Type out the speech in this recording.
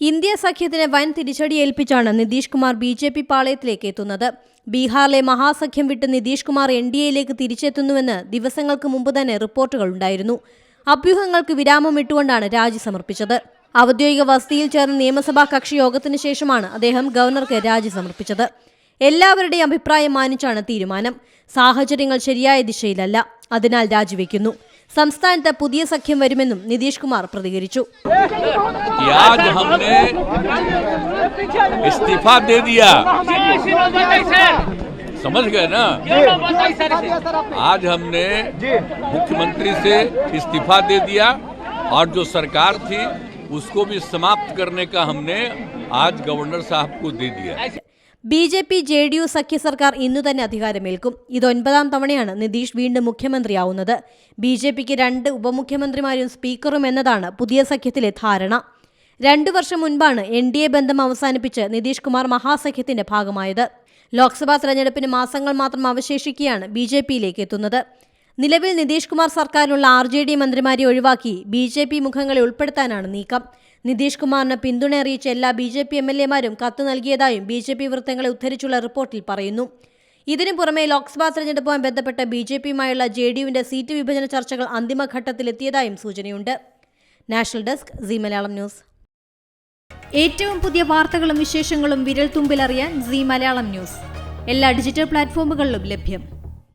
India സഖ്യത്തിന് വൻ തിരിച്ചടി ഏൽപ്പിച്ചാണ് Nitish Kumar B J P പാളയത്തിലേക്ക് എത്തുന്നത്. ബീഹാറിലെ മഹാസഖ്യം വിട്ട് നിതീഷ് കുമാർ എൻ ഡി എയിലേക്ക് തിരിച്ചെത്തുന്നുവെന്ന് ദിവസങ്ങൾക്ക് മുമ്പ് തന്നെ റിപ്പോർട്ടുകൾ ഉണ്ടായിരുന്നു. അഭ്യൂഹങ്ങൾക്ക് വിരാമം ഇട്ടുകൊണ്ടാണ് രാജി സമർപ്പിച്ചത്. ഔദ്യോഗിക വസതിയിൽ ചേർന്ന നിയമസഭാ കക്ഷി യോഗത്തിന് ശേഷമാണ് അദ്ദേഹം ഗവർണർക്ക് രാജി സമർപ്പിച്ചത്. എല്ലാവരുടെയും അഭിപ്രായം മാനിച്ചാണ് തീരുമാനം. സാഹചര്യങ്ങൾ ശരിയായ ദിശയിലല്ല. അതിനാൽ രാജിവെക്കുന്നു. സംസ്ഥാനത്ത് പുതിയ സഖ്യം വരുമെന്നും നിതീഷ് കുമാർ പ്രതികരിച്ചു कि आज हमने इस्तीफा दे दिया समझ गए ना आज हमने मुख्यमंत्री से इस्तीफा दे दिया और जो सरकार थी उसको भी समाप्त करने का हमने आज गवर्नर साहब को दे दिया B J P J D U സഖ്യ സർക്കാർ ഇന്നു തന്നെ അധികാരമേൽക്കും. ഇത് ഒൻപതാം തവണയാണ് നിതീഷ് വീണ്ടും മുഖ്യമന്ത്രിയാവുന്നത്. ബി ജെ പിക്ക് രണ്ട് ഉപമുഖ്യമന്ത്രിമാരും സ്പീക്കറും എന്നതാണ് പുതിയ സഖ്യത്തിലെ ധാരണ. രണ്ടു വർഷം മുൻപാണ് എൻ ഡി എ ബന്ധം അവസാനിപ്പിച്ച് നിതീഷ് കുമാർ മഹാസഖ്യത്തിന്റെ ഭാഗമായത്. ലോക്സഭാ തെരഞ്ഞെടുപ്പിന് മാസങ്ങൾ മാത്രം അവശേഷിക്കുകയാണ് ബി ജെ പിയിലേക്ക് എത്തുന്നത്. നിലവിൽ നിതീഷ് കുമാർ സർക്കാരിനുള്ള ആർ ജെ ഡി മന്ത്രിമാരെ ഒഴിവാക്കി ബി ജെ പി മുഖങ്ങളെ ഉൾപ്പെടുത്താനാണ് നീക്കം. നിതീഷ് കുമാറിന് പിന്തുണ അറിയിച്ച എല്ലാ B J P M L എമാരും കത്ത് നൽകിയതായും ബി ജെ പി വൃത്തങ്ങളെ ഉദ്ധരിച്ചുള്ള റിപ്പോർട്ടിൽ പറയുന്നു. ഇതിനു പുറമെ ലോക്സഭാ തെരഞ്ഞെടുപ്പുമായി ബന്ധപ്പെട്ട ബി ജെ പിയുമായുള്ള ജെ ഡി യുവിന്റെ സീറ്റ് വിഭജന ചർച്ചകൾ അന്തിമഘട്ടത്തിലെത്തിയതായും സൂചനയുണ്ട്. National desk C Malayalam news. ഏറ്റവും പുതിയ വാർത്തകളും വിശേഷങ്ങളും വിരൽ തുമ്പിലറിയാൻ സി മലയാളം ന്യൂസ്. എല്ലാ ഡിജിറ്റൽ പ്ലാറ്റ്ഫോമുകളിലും ലഭ്യം.